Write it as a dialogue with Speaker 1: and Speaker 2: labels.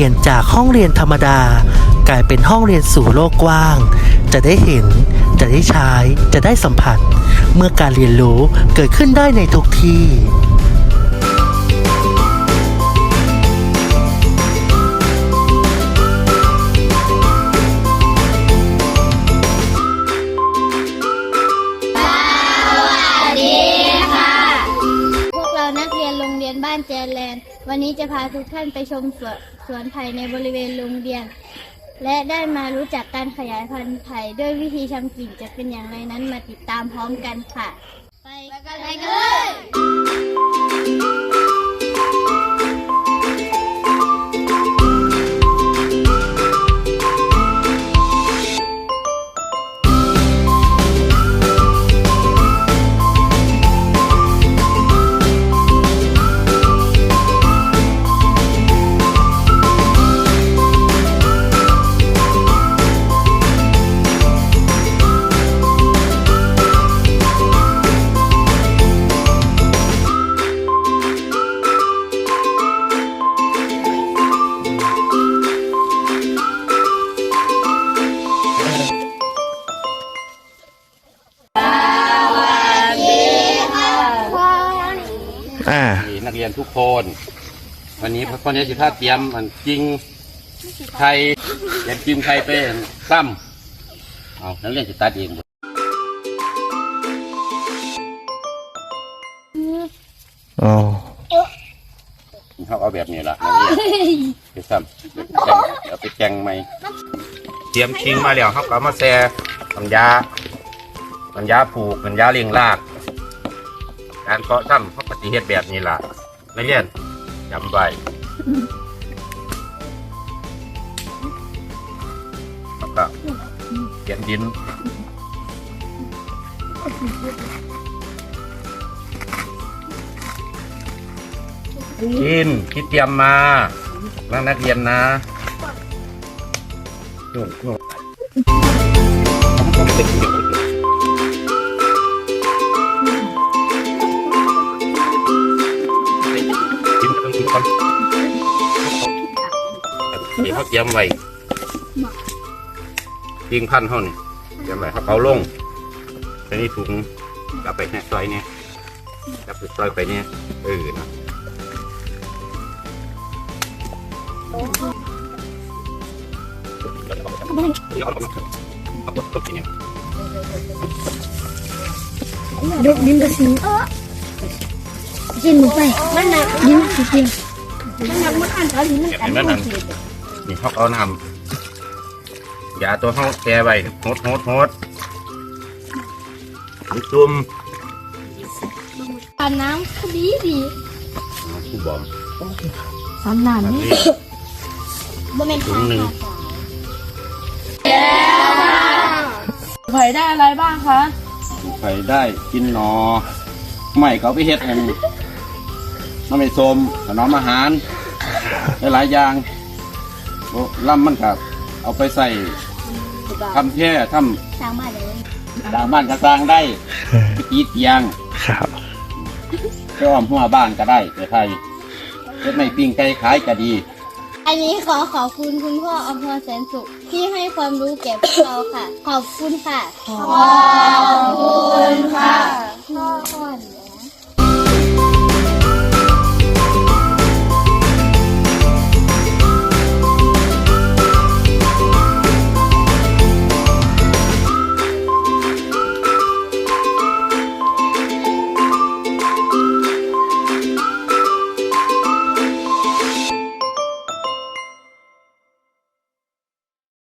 Speaker 1: ลี่ยนจากห้องเรียนธรรมดา กลายเป็นห้องเรียนสู่โลกกว้าง จะได้เห็น จะได้ใช้ จะได้สัมผัส เมื่อการเรียนรู้เกิดขึ้นได้ในทุกที่
Speaker 2: วันนี้จะพาทุกท่านไปชมสวนสวนไผ่ในบริเวณโรงเรียนและได้มารู้จักการขยายพันธุ์ไผ่ด้วยวิธีชำกิ่งจะเป็นอย่างไรนั้นมาติดตามพร้อมกันค่ะ ไปกันเลย
Speaker 3: กเรียนทุกคน วันนี้พ่อเนี่ยสิพาเตรียมมันจริงไทยเตรียมจริงไทยไปซ้ำเอานักเรียนจะตัดเองหมด
Speaker 1: อ๋อ
Speaker 3: เขาเอาแบบนี้ละนักเรียนไปซ้ำเดี๋ยวไปแกงใหม่เตรียมคิงมาแล้วเขาก็เอามาแซ่ปัญญาปัญญาผูกปัญญาเลี้ยงราก การเพาะซ้ำเขาปฏิเฮ็ดแบบนี้ล่ะ นักเรียนจำไว้แล้วก็เขียนดินกินที่เตรียมมานักนักเรียนนะนู่นนู่นกิน นี่เขาเตรียมไว้ยิงพันเขานี่เตรียมไว้เขาเขาลงใส่นี่ถุงกลับไปเนี่ยซอยเนี่ยกลับไปซอยไปเนี่ยเออนะ
Speaker 2: ดกดินกระสีกินหนูไปมันหนักดินสิกินมันหนักมันอ่านเขาดินมัน
Speaker 3: เห็นไหมนั่ นนี่เขาเอาน้ำยาตัวเขาแก่ไว้โหดโหดโหดจุ่ม
Speaker 2: อ่านน้ำก็ดีดี
Speaker 3: ผู้บอม
Speaker 2: สำนาน
Speaker 3: แบบ
Speaker 2: นี่
Speaker 3: นี้
Speaker 2: บ่แม่น
Speaker 3: ถุงหนึ่ง
Speaker 4: ไผ่ได้อะไรบ้างคะ
Speaker 3: ใครได้กินหนอใหม่เขาไปเฮ็ดแห่งน้ำไม่สมถนอมอาหารหลายๆอย่างโอ้ ล่ำมันกับเอาไปใส่ทำแท่ท
Speaker 2: สร้างบ้านเลยำ
Speaker 3: ด่างบ้านกระสร้างได้ไปกีดเตียง
Speaker 1: ครับ
Speaker 3: ก็อ้อมหัวบ้านก็ได้แต่ไทยเฮ็ดไม่ปิ้งไก่ขายก็ดี
Speaker 2: อันนี้ขอขอบคุณคุณพ่ออภรแสนสุขที่ให้ความรู้แก่พวกเราค่ะ ขอบคุณค่ะ ขอบคุณค่ะพ่อ